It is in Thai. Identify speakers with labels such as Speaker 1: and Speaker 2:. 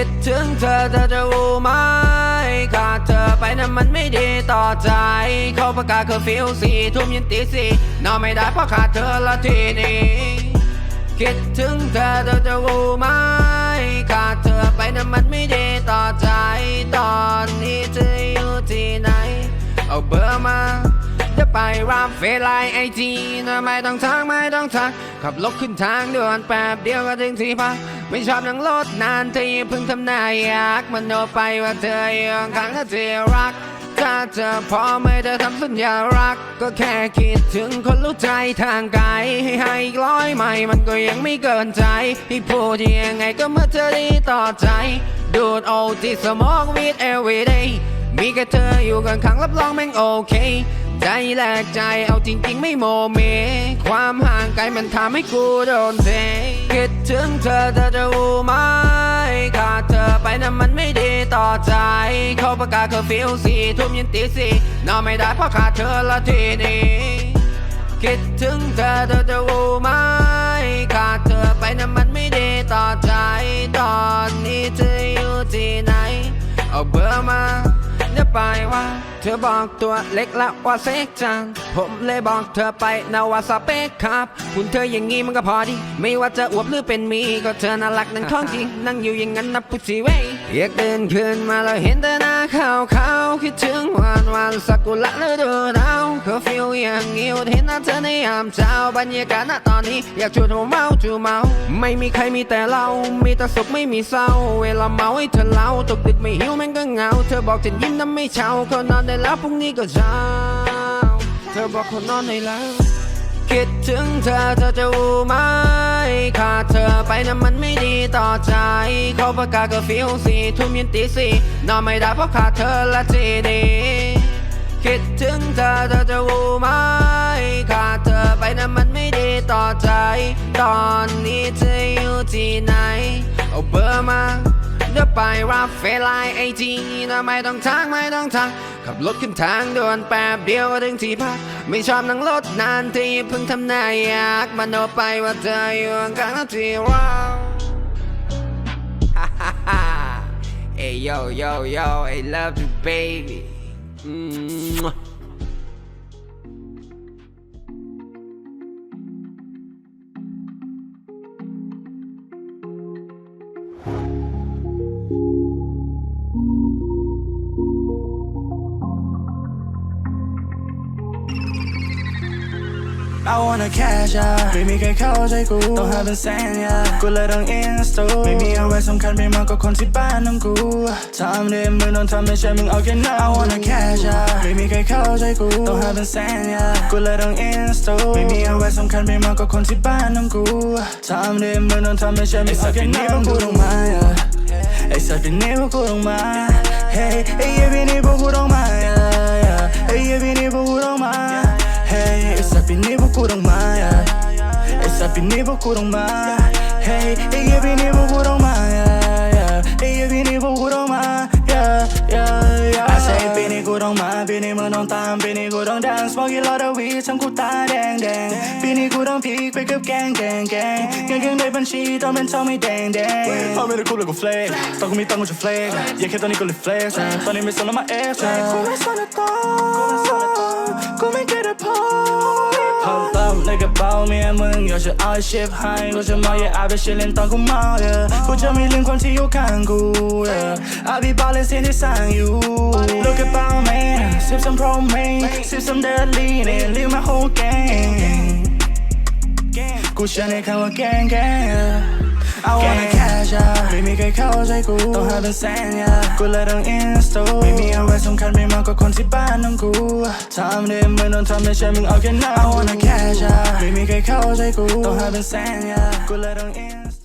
Speaker 1: คิดถึงเธอเธอจะรู้ไหมขาดเธอไปนั้นมันไม่ดีต่อใจ เขาประกาศเคอร์ฟิวสี่ทุ่มยันตีสี่นอนไม่ได้เพราะขาดเธอละทีนี้คิดถึงเธอเธอจะรู้ไหมขาดเธอไปนั้นมันไม่ดีต่อใจ ตอนนี้เธออยู่ที่ไหน เอาเบอร์มาเดี๋ยวไปรับเฟไลน์ไอจีนะไม่ต้องทักไม่ต้องทักขับรถขึ้นทางด่วนแป๊บเดียวก็ถึงที่พัก ไม่ชอบนั่งรถนานเธอเพิ่งทำนายอยากมันโนไปว่าเธออยู่ข้างๆถ้าเธอรักถ้าเธอพอไม่ได้ทำสัญญารัก ก็แค่คิดถึงคนรู้ใจทางไกลให้ให้อีกร้อยไม่มันก็ยังไม่เกินใจให้พูดยังไงก็เมื่อเธอดีต่อใจ ดูดเอที่สมองวิด every day มีแค่เธออยู่กันข้งรับรองแม่งโอเค ใจแหลกใจเอาจริงๆไม่โมเม ความห่างไกลมันทำให้กูโดนเทคิดถึงเธอเธอจะรู้ไหมขาดเธอไปนั้นมันไม่ดีต่อใจ เขาประกาศเคอร์ฟิวสี่ทุ่มยันตีสี่นอนไม่ได้เพราะขาดเธอละทีนี้คิดถึงเธอเธอจะรู้ไหมขาดเธอไปนั้นมันไม่ดีต่อใจ ตอนนี้เธออยู่ที่ไหน เอาเบอร์มา เธอไปว่า เธอบอกตัวเล็กละว่าเซ็กจัง ผมเลยบอกเธอไปนะว่าสเปคครับคุณเธออย่างงี้มันก็พอดี ไม่ว่าจะอวบหรือเป็นมี ก็เธอน่ารักนั่นของจริง นั่งอยู่อย่างนั้นนับพุทธิเว้ย อยากเดินขึ้นมาแล้วเห็นแต่หน้าขาวขาวคิดถึงวันวันสักุระฤดูหนาวเคอฟิวอย่างงี้เห็นหน้าเธอในยามเช้าบรรยากาศณตอนนี้ อยากชวนเมาจูเมา ไม่มีใครมีแต่เรา มีแต่สุขไม่มีเศร้า เวลาเมาให้เธอเล่าตกดึกไม่หิวแม่งก็เหงา เธอบอกจะยิ้มน้ำไม่เช้าเขานอนได้แล้วพรุ่งนี้ก็เช้า เธอบอกเขานอนได้แล้ว คิดถึงเธอเธอจะรู้ไหมขาดเธอไปนั้นมันไม่ดีต่อใจ เขาประกาศเคอร์ฟิวสี่ทุ่มยันตีสี่นอนไม่ได้เพราะขาดเธอละทีนี้คิดถึงเธอเธอจะรู้ไหมขาดเธอไปนั้นมันไม่ดีต่อใจ ตอนนี้เธออยู่ที่ไหนเอาเบอร์มา เดี๋ยวไปรับเฟไลน์ไอจีนะไม่ต้องทักไม่ต้องทักขับรถขึ้นทางด่วนแป๊บเดียวก็ถึงที่พักไม่ชอบนั่งรถนานที่เพิ่งทำนายอยากมโนไปว่าเธออยู่ข้างที่เรา Hey yo yo yo I love you baby
Speaker 2: I wanna cash out ไม่มีใครเข้าใจกู ต้องหาเป็นแสนยากูเลยต้อง insta ไม่มีอะไรสำคัญไปมากกว่าคนที่บ้านของกูทำได้มึงต้องทำให้ใช่มึงเอาแค่นั้น I wanna cash out ไม่มีใครเข้าใจกู ต้องหาเป็นแสนยากูเลยต้อง insta ไม่มีอะไรสำคัญไปมากกว่าคนที่บ้านของกูทำได้มึงต้องทำให้ใช่มึงเอาแค่นั้น กูต้องมาไอ้สัตว์เป็นนี้พวกกูต้องมา Hey ไอ้เหี้ยเป็นนี้พวกกูต้องมาไอ้เหี้ยเป็นนี้พวกกูต้องมา Hey ไอ้สัตว์เป็นนี้พวกกูต้องมาไอ้สัตว์เป็นนี้พวกกูต้องมา Hey ไอ้เหี้ยเป็นนี้พวกกูต้องมาไอ้เหี้ยเป็นนี้พวกกูต้องมา Yeah yeah yeah I say ปีนี้กูต้องมาปีนี้มึงต้องตามปีนี้กูต้อง dance smoke a lot of weed ทำกูตาแดงแดงปีนี้กูต้องพีคไปกับแกงแกงแกงเงินเงินในบัญชีต้องเป็นเท่าไม่แดงแดงพอไม่ได้กูเลยกู flex ตอนกูมีตังค์กูจะ flex อย่าแค่ตอนนี้กูเลย flex ตอนนี้ไม่สนแล้วมา F กูไม่สนแล้วตอน ในกระเป๋าเมียมึงอยากจะเอาไอ้ shit ให้กูจะเมา yeah I be chillin ตอนกูเมา yeah กูจะไม่ลืมคนที่อยู่ข้างกู yeah I be ballin' สิ่งที่สร้างอยู่ Look about me สิบสาม pro main สิบสาม deadly เนี่ย leave my whole gang กูเชื่อในคำว่า gang gang I wanna cash out ไม่มีใครเข้าใจกูต้องหาเป็นแสนยากูเลยต้อง insta ไม่มีอะไรสำคัญไปมากกว่าคนที่บ้านของกูทำได้มึงต้องทำให้ใช่มึงเอาแค่นั้น I wanna cash out ไม่มีใครเข้าใจกูต้องหาเป็นแสนยากูเลยต้อง insta